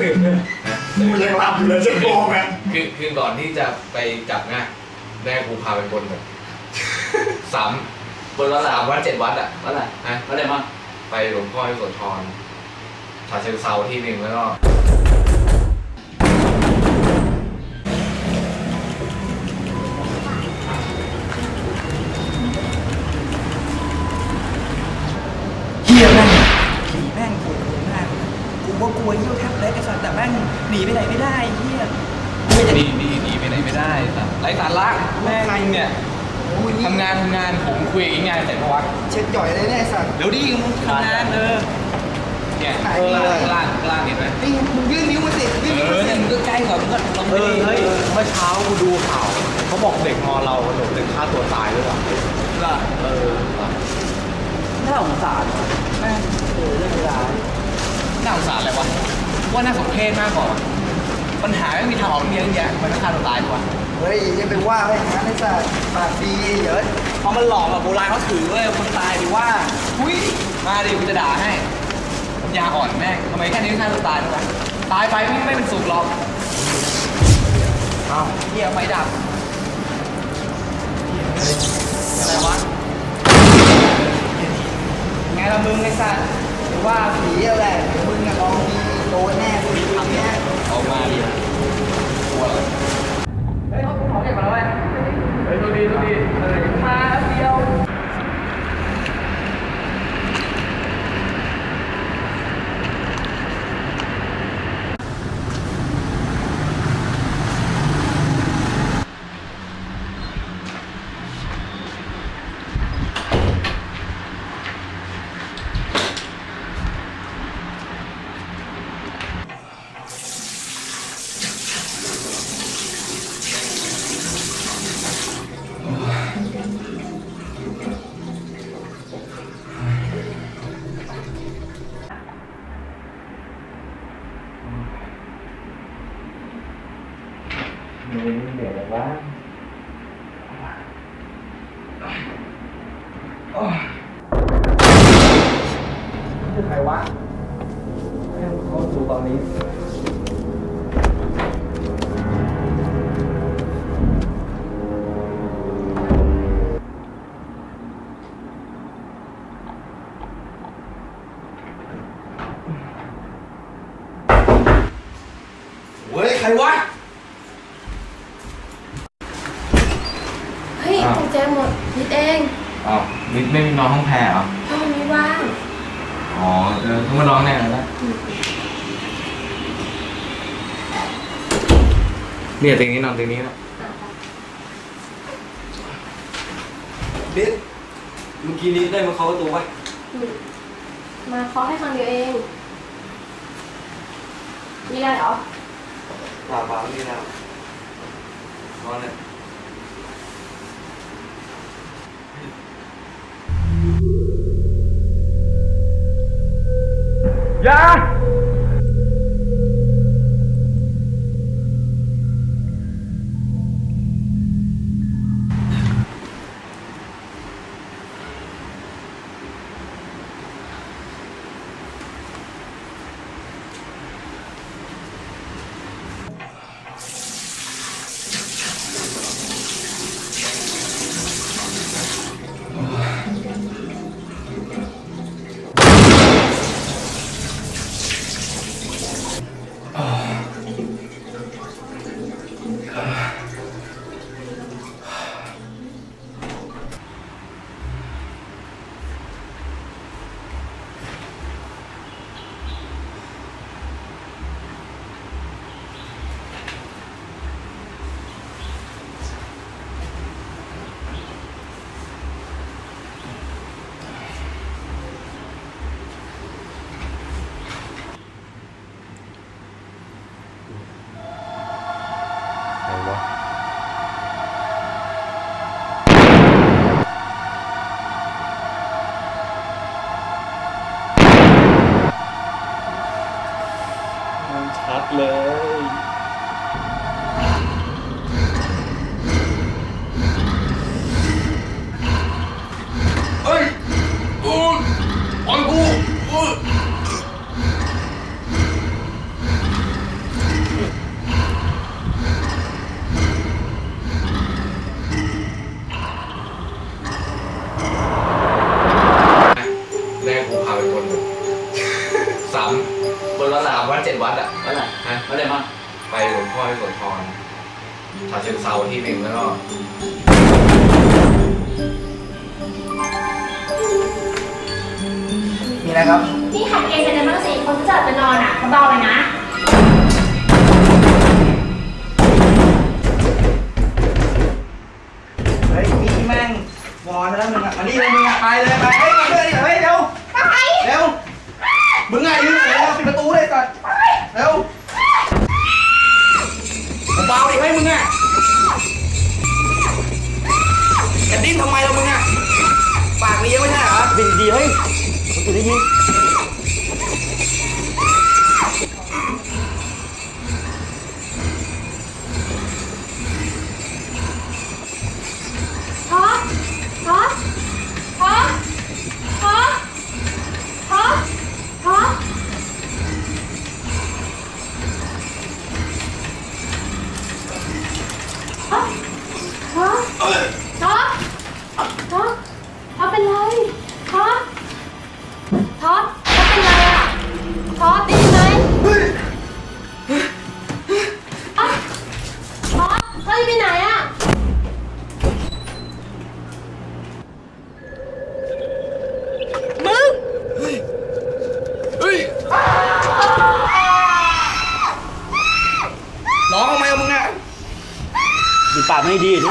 ตื่นเลยมันยังหลับอยู่เลยจะโกงอะคือคือก่อนที่จะไปจับง่แม่กูพาไปบนแบบสามบนวัดอะสามวัดเจ็ดวัดอะวัดอะไรนะวัดอะไรบ้างไปหลวงพ่อที่โสธรฉะเชิงเซาที่หนึ่งแล้วก็ หนีไปไหนไม่ได้เฮียไม่จะหนีหนีหนีไปไหนไม่ได้สัตว์ไร้สาระแม่งเนี่ยทำงานทำงานผมคุยอีกงานเสร็จปะวะเช็ดจ่อยเลยเนี่ยไอ้สัตว์เดี๋ยวดิมึงทำงานเออเนี่ยไหนเออเลยข้างล่างข้างล่างเห็นไหมนี่มึงยื่นนิ้วมาสิยื่นเอนิ้วอมาสิเนี่ยมึงก็ใกล้กว่ามึงก็ลองเอไปอดิเฮ้ยเมื่อเช้ากูดูข่าวเขาบอกเด็กมอเราโดดเด็กฆ่าตัวตายด้วยว่ะก็เออน่าสงสารว่ะแม่งเออเรื่องเวลาน่าสงสารอะไรวะ ว่าน่าสมเพชมากกว่า ปัญหาไม่มีทางออกเยอะแยะมันก็ฆ่าตัวตายดีกว่าเฮ้ยอย่าไปว่าไอ้งั้นไอ้สัตว์ปากดีเดี๋ยวพอมันหลอกอะโบราณเขาถือเว้ยคนตายดีว่าหุ้ยมาดิกูจะด่าให้ปัญญาอ่อนแม่งทำไมแค่นี้ฆ่าตัวตายดีวะตายไปไม่ไม่เป็นสุขหรอกเอ้าเฮียไฟดับอะไรวะไงล่ะมึงไอ้สัตว์หรือว่าผีอะแห ดีโดนแน่กูทำแน่ เอามาดิกลัวเหรอเฮ้ยเขาขอเก็บมาแล้วเว้ยเฮ้ยดูดีดูดีเออมาเดียว มึงเหนื่อยอะไรว ไม่ไม่มีนอนห้องแพรเหรอ ห้องนี้ว่างอ๋อเออเขามาร้องแน่แล้วเนี่ยเตียงนี้นอนเตียงนี้นะบิ๊กเมื่อกี้นี้ได้มาเคาะประตูปะอืมมาเคาะให้ครั้งเดียวเอง มีอะไรเหรอ เปล่าเปล่านี่แล้วนอนเลย ย ชัดเลย เฮ้ยเออปล่อยกูเออแม่กูพาไปคนหนึ่งสามคนละสามวันเจ็ดวัดอะ มาไปหลวงพ่อที่โสธรชาเชิงเซาที่หนึ่งแล้วก็มีอะไรครับ นี่หัดเกณฑ์กันบ้างสิคนที่จะไปนอนอะเบาๆเลยนะ เฮ้ยนี่แม่งวอนมาแล้วมึงอะมานี่เลยมึงอะไปเลยไปเฮ้ยมาเลยเฮ้ยเร็วเร็ว มึงอะยืนเร็วปิดประตูเลยก่อนเร็ว Mulai. ท็อปท็อปท็อปท็อปเป็นไรท็อปท็อปท็อปเป็นไรอะท็อปได้ยินไหมท็อปท็อปเฮ้ยไปไหนอะร้องทำไมอะมึงอะดูปากไม่ดีดิ